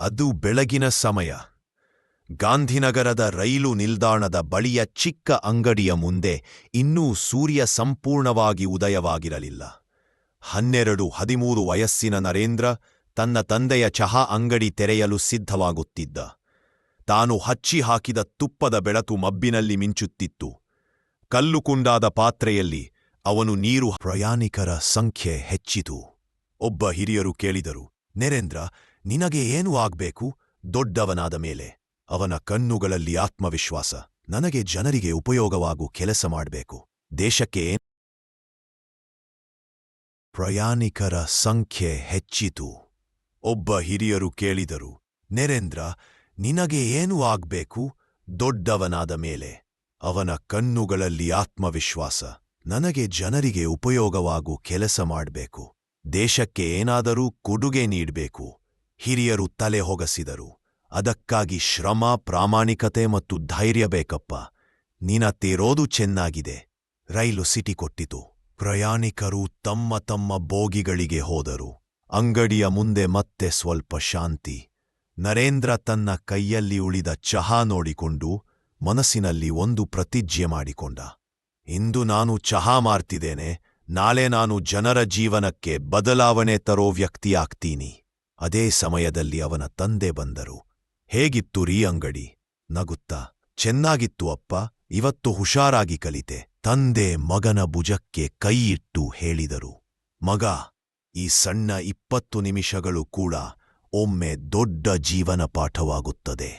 ಅದು ಬೆಳಗಿನ ಸಮಯ. ಗಾಂಧಿನಗರದ ರೈಲು ನಿಲ್ದಾಣದ ಬಳಿಯ ಚಿಕ್ಕ ಅಂಗಡಿಯ ಮುಂದೆ ಇನ್ನೂ ಸೂರ್ಯ ಸಂಪೂರ್ಣವಾಗಿ ಉದಯವಾಗಿರಲಿಲ್ಲ. ಹನ್ನೆರಡು, ಹದಿಮೂರು ವಯಸ್ಸಿನ ನರೇಂದ್ರ ತನ್ನ ತಂದೆಯ ಚಹಾ ಅಂಗಡಿ ತೆರೆಯಲು ಸಿದ್ಧವಾಗುತ್ತಿದ್ದ. ತಾನು ಹಚ್ಚಿ ಹಾಕಿದ ತುಪ್ಪದ ಬೆಳಕು ಮಬ್ಬಿನಲ್ಲಿ ಮಿಂಚುತ್ತಿತ್ತು. ಕಲ್ಲುಕುಂಡಾದ ಪಾತ್ರೆಯಲ್ಲಿ ಅವನು ನೀರು, ಪ್ರಯಾಣಿಕರ ಸಂಖ್ಯೆ ಹೆಚ್ಚಿತು. ಒಬ್ಬ ಹಿರಿಯರು ಕೇಳಿದರು, ನೆರೇಂದ್ರ ನಿನಗೆ ಏನು ಆಗ್ಬೇಕು? ದೊಡ್ಡವನಾದ ಮೇಲೆ. ಅವನ ಕಣ್ಣುಗಳಲ್ಲಿ ಆತ್ಮವಿಶ್ವಾಸ. ನನಗೆ ಜನರಿಗೆ ಉಪಯೋಗವಾಗು ಕೆಲಸ ಮಾಡಬೇಕು. ದೇಶಕ್ಕೆ ಪ್ರಯಾಣಿಕರ ಸಂಖ್ಯೆ ಹೆಚ್ಚಿತು. ಒಬ್ಬ ಹಿರಿಯರು ಕೇಳಿದರು, ನೆರೇಂದ್ರ, ನಿನಗೆ ಏನು ಆಗ್ಬೇಕು? ದೊಡ್ಡವನಾದ ಮೇಲೆ. ಅವನ ಕಣ್ಣುಗಳಲ್ಲಿ ಆತ್ಮವಿಶ್ವಾಸ. ನನಗೆ ಜನರಿಗೆ ಉಪಯೋಗವಾಗು ಕೆಲಸ ಮಾಡಬೇಕು. ದೇಶಕ್ಕೆ ಏನಾದರೂ ಕೊಡುಗೆ ನೀಡಬೇಕು. ಹಿರಿಯರು ತಲೆ ಹೋಗಸಿದರು. ಅದಕ್ಕಾಗಿ ಶ್ರಮ, ಪ್ರಾಮಾಣಿಕತೆ ಮತ್ತು ಧೈರ್ಯ ಬೇಕಪ್ಪ. ನೀನತ್ತಿರೋದು ಚೆನ್ನಾಗಿದೆ. ರೈಲು ಸಿಟಿ ಕೊಟ್ಟಿತು. ಪ್ರಯಾಣಿಕರು ತಮ್ಮ ತಮ್ಮ ಬೋಗಿಗಳಿಗೆ ಹೋದರು. ಅಂಗಡಿಯ ಮುಂದೆ ಮತ್ತೆ ಸ್ವಲ್ಪ ಶಾಂತಿ. ನರೇಂದ್ರ ತನ್ನ ಕೈಯಲ್ಲಿ ಉಳಿದ ಚಹಾ ನೋಡಿಕೊಂಡು ಮನಸ್ಸಿನಲ್ಲಿ ಒಂದು ಪ್ರತಿಜ್ಞೆ ಮಾಡಿಕೊಂಡ. ಇಂದು ನಾನು ಚಹಾ ಮಾರ್ತಿದ್ದೇನೆ. ನಾಳೆ ನಾನು ಜನರ ಜೀವನಕ್ಕೆ ಬದಲಾವಣೆ ತರೋ ವ್ಯಕ್ತಿಯಾಗ್ತೀನಿ. ಅದೇ ಸಮಯದಲ್ಲಿ ಅವನ ತಂದೆ ಬಂದರು. ಹೇಗಿತ್ತು ರೀ ಅಂಗಡಿ? ನಗುತ್ತಾ, ಚೆನ್ನಾಗಿತ್ತು ಅಪ್ಪ, ಇವತ್ತು ಹುಷಾರಾಗಿ ಕಲಿತೆ. ತಂದೆ ಮಗನ ಭುಜಕ್ಕೆ ಕೈಯಿಟ್ಟು ಹೇಳಿದರು. ಮಗ, ಈ ಸಣ್ಣ ಇಪ್ಪತ್ತು ನಿಮಿಷಗಳು ಕೂಡ ಒಮ್ಮೆ ದೊಡ್ಡ ಜೀವನ ಪಾಠವಾಗುತ್ತದೆ